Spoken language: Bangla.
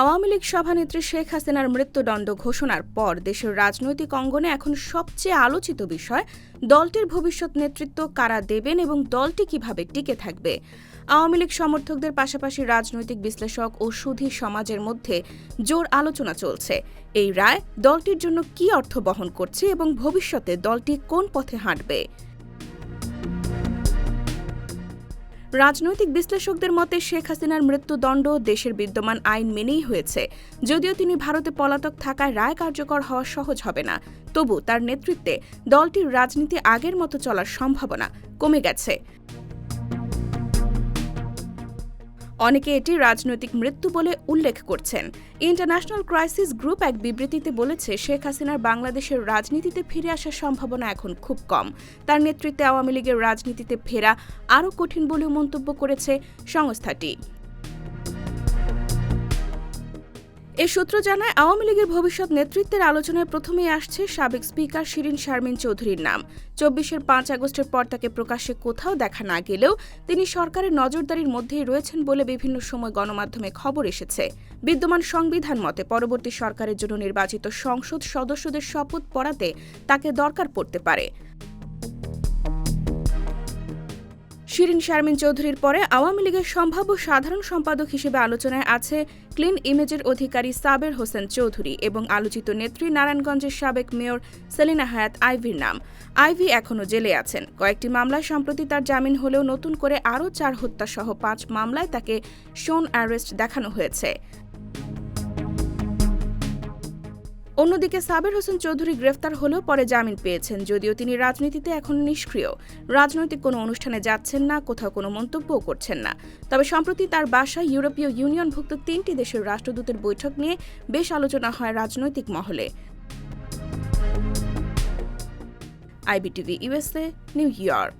আওয়ামী লীগ সভানেত্রী শেখ হাসিনার মৃত্যুদণ্ড ঘোষণার পর দেশের রাজনৈতিক অঙ্গনে এখন সবচেয়ে আলোচিত বিষয়, দলটির ভবিষ্যৎ নেতৃত্ব কারা দেবেন এবং দলটি কীভাবে টিকে থাকবে? আওয়ামী লীগ সমর্থকদের পাশাপাশি রাজনৈতিক বিশ্লেষক ও সুধী সমাজের মধ্যে জোর আলোচনা চলছে। এই রায় দলটির জন্য কী অর্থ বহন করছে এবং ভবিষ্যতে দলটি কোন পথে হাঁটবে? রাজনৈতিক বিশ্লেষকদের মতে শেখ হাসিনার মৃত্যুদণ্ড দেশের বিদ্যমান আইন মেনেই হয়েছে। যদিও তিনি ভারতে পলাতক থাকায় রায় কার্যকর হওয়া সহজ হবে না। তবু তার নেতৃত্বে দলটির রাজনীতি আগের মতো চলার সম্ভাবনা কমে গেছে। অনেকে এটি রাজনৈতিক মৃত্যু বলে উল্লেখ করছেন। ইন্টারন্যাশনাল ক্রাইসিস গ্রুপ এক বিবৃতিতে বলেছে, শেখ হাসিনার বাংলাদেশের রাজনীতিতে ফিরে আসার সম্ভাবনা এখন খুব কম। তার নেতৃত্বে আওয়ামী লীগের রাজনীতিতে ফেরা আরও কঠিন বলেও মন্তব্য করেছে সংস্থাটি। এ সূত্র জানায়, আওয়ামী লীগের ভবিষ্যৎ নেতৃত্বের আলোচনায় প্রথমেই আসছে সাবেক স্পিকার শিরিন শারমিন চৌধুরীর নাম। চব্বিশের পাঁচ আগস্টের পর তাকে প্রকাশ্যে কোথাও দেখা না গেলেও তিনি সরকারের নজরদারির মধ্যেই রয়েছেন বলে বিভিন্ন সময় গণমাধ্যমে খবর এসেছে। বিদ্যমান সংবিধান মতে পরবর্তী সরকারের জন্য নির্বাচিত সংসদ সদস্যদের শপথ পড়াতে তাকে দরকার পড়তে পারে। শিরিন শারমিন চৌধুরীর পরে আওয়ামী লীগের সম্ভাব্য সাধারণ সম্পাদক হিসেবে আলোচনায় আছে ক্লিন ইমেজের অধিকারী সাবের হোসেন চৌধুরী এবং আলোচিত নেত্রী নারায়ণগঞ্জের সাবেক মেয়র সেলিনা হায়াত আইভির নাম। আইভি এখনও জেলে আছেন। কয়েকটি মামলায় সম্প্রতি তার জামিন হলেও নতুন করে আরও চার হত্যাসহ পাঁচ মামলায় তাকে শোন অ্যারেস্ট দেখানো হয়েছে। অন্যদিকে সাবের হোসেন চৌধুরী গ্রেফতার হলেও পরে জামিন পেয়েছেন, যদিও তিনি রাজনীতিতে এখন নিষ্ক্রিয়। রাজনৈতিক কোনো অনুষ্ঠানে যাচ্ছেন না, কোথাও কোনো মন্তব্যও করছেন না। তবে সম্প্রতি তার বাসায় ইউরোপীয় ইউনিয়নভুক্ত তিনটি দেশের রাষ্ট্রদূতের বৈঠক নিয়ে বেশ আলোচনা হয় রাজনৈতিক মহলে। IBTV USA New York.